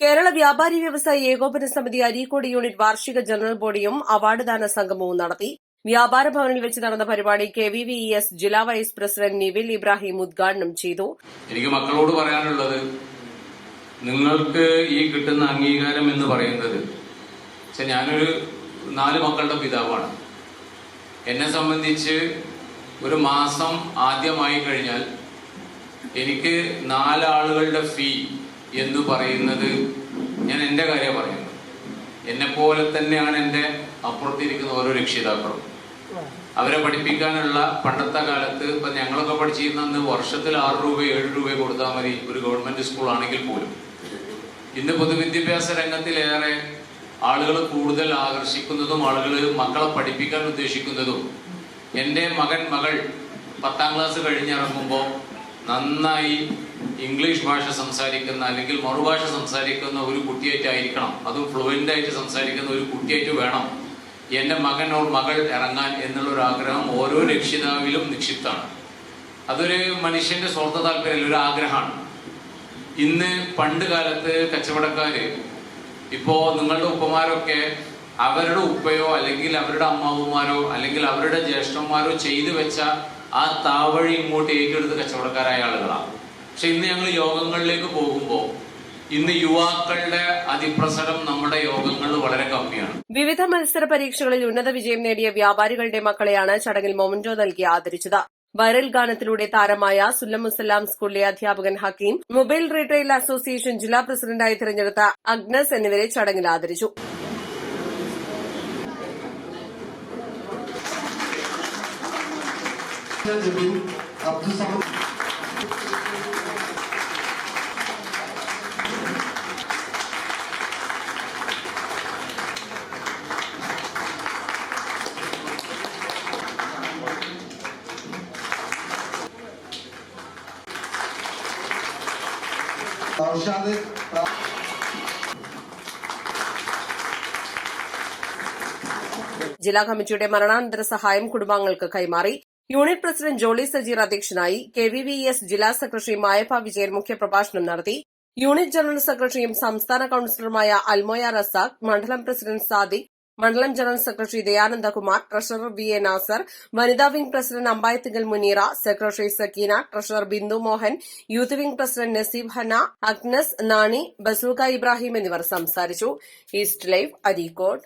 കേരള വ്യാപാരി വ്യവസായി ഏകോപന സമിതി അരീക്കോട് യൂണിറ്റ് വാർഷിക ജനറൽ ബോഡിയും അവാർഡ് ദാന സംഗമവും നടത്തി. വ്യാപാര ഭവനിൽ വെച്ച് നടന്ന പരിപാടി കെ വി വി എസ് ജില്ലാ വൈസ് പ്രസിഡന്റ് നിവിൽ ഇബ്രാഹിം ഉദ്ഘാടനം ചെയ്തു. എനിക്ക് മക്കളോട് പറയാനുള്ളത് നിങ്ങൾക്ക് ഈ കിട്ടുന്ന അംഗീകാരം എന്ന് പറയുന്നത് ഞാനൊരു നാല് മക്കളുടെ പിതാവാണ്. എന്നെ സംബന്ധിച്ച് ഒരു മാസം ആദ്യമായി കഴിഞ്ഞാൽ എനിക്ക് നാലാളുകളുടെ ഫീ എന്ന് പറയുന്നത്? ഞാൻ എന്റെ കാര്യം പറയുന്നത്. എന്നെ പോലെ തന്നെയാണ് എന്റെ അപ്പുറത്തിരിക്കുന്ന ഓരോ രക്ഷിതാക്കളും. അവരെ പഠിപ്പിക്കാനുള്ള പണ്ടത്തെ കാലത്ത് ഇപ്പൊ ഞങ്ങളൊക്കെ പഠിച്ചിരുന്ന വർഷത്തിൽ ആറ് രൂപ ഏഴ് രൂപ കൊടുത്താൽ മതി ഒരു ഗവൺമെന്റ് സ്കൂൾ ആണെങ്കിൽ പോലും. ഇന്ന് പൊതുവിദ്യാഭ്യാസ രംഗത്തിലേറെ ആളുകൾ കൂടുതൽ ആകർഷിക്കുന്നതും ആളുകൾ മക്കളെ പഠിപ്പിക്കാൻ ഉദ്ദേശിക്കുന്നതും എന്റെ മകൻ മകൾ പത്താം ക്ലാസ് കഴിഞ്ഞിറങ്ങുമ്പോൾ നന്നായി ഇംഗ്ലീഷ് ഭാഷ സംസാരിക്കുന്ന അല്ലെങ്കിൽ മറുഭാഷ സംസാരിക്കുന്ന ഒരു കുട്ടിയായിട്ടായിരിക്കണം. അതും ഫ്ലുവന്റ് ആയിട്ട് സംസാരിക്കുന്ന ഒരു കുട്ടിയായിട്ട് വേണം. എന്റെ ഓർ മകൾ ഇറങ്ങാൻ എന്നുള്ള ഒരു ആഗ്രഹം ഓരോ രക്ഷിതാവിലും നിക്ഷിപ്താണ് അതൊരു മനുഷ്യന്റെ സ്വാർത്ഥ താല്പര്യം ഒരു ആഗ്രഹമാണ്. ഇന്ന് പണ്ട് കാലത്ത് കച്ചവടക്കാര് ഇപ്പോ നിങ്ങളുടെ ഉപ്പമാരൊക്കെ അവരുടെ ഉപ്പയോ അല്ലെങ്കിൽ അവരുടെ അമ്മാവുമാരോ അല്ലെങ്കിൽ അവരുടെ ജ്യേഷ്ഠന്മാരോ ചെയ്തു വെച്ച ആ താവഴി ഇങ്ങോട്ട് ഏറ്റെടുത്ത് കച്ചവടക്കാരായ ആളുകളാണ്. പക്ഷെ ഇന്ന് ഞങ്ങൾ യോഗങ്ങളിലേക്ക് പോകുമ്പോൾ ഇന്ന് യുവാക്കളുടെ അതിപ്രസരം നമ്മുടെ യോഗങ്ങൾ വളരെ കമ്മിയാണ്. വിവിധ മത്സര പരീക്ഷകളിൽ ഉന്നത വിജയം നേടിയ വ്യാപാരികളുടെ മക്കളെയാണ് ചടങ്ങിൽ മൊമന്റോ നൽകി ആദരിച്ചത്. വൈറൽ ഗാനത്തിലൂടെ താരമായ സുല്ലം മുസലാം സ്കൂളിലെ അധ്യാപകൻ ഹക്കീം മൊബൈൽ റീറ്റെയിൽ അസോസിയേഷൻ ജില്ലാ പ്രസിഡന്റായി തിരഞ്ഞെടുത്ത അഗ്നസ് എന്നിവരെ ചടങ്ങിൽ ആദരിച്ചു. അബ്ദുൾ ഔഷാദ് ജില്ലാ കമ്മിറ്റിയുടെ മരണാനന്തര സഹായം കുടുംബാംഗങ്ങൾക്ക് കൈമാറി. യൂണിറ്റ് പ്രസിഡന്റ് ജോളി സജീർ അധ്യക്ഷനായി കെ വി വി എസ് ജില്ലാ സെക്രട്ടറി മായപ്പ വിജയൻ മുഖ്യപ്രഭാഷണം നടത്തി. യൂണിറ്റ് ജനറൽ സെക്രട്ടറിയും സംസ്ഥാന കൌൺസിലറുമായ അൽമോയ റസാഖ് മണ്ഡലം പ്രസിഡന്റ് സാദിഖ് മണ്ഡലം general secretary Dayanandakumar treasurer V A Nasar വനിതാ wing president Ambayathingal Muneera secretary Sakeena treasurer Bindu Mohan youth wing president Naseeb Hana Agnes Nani ബസൂക Ibrahim എന്നിവർ സംസാരിച്ചു. East live Areekode.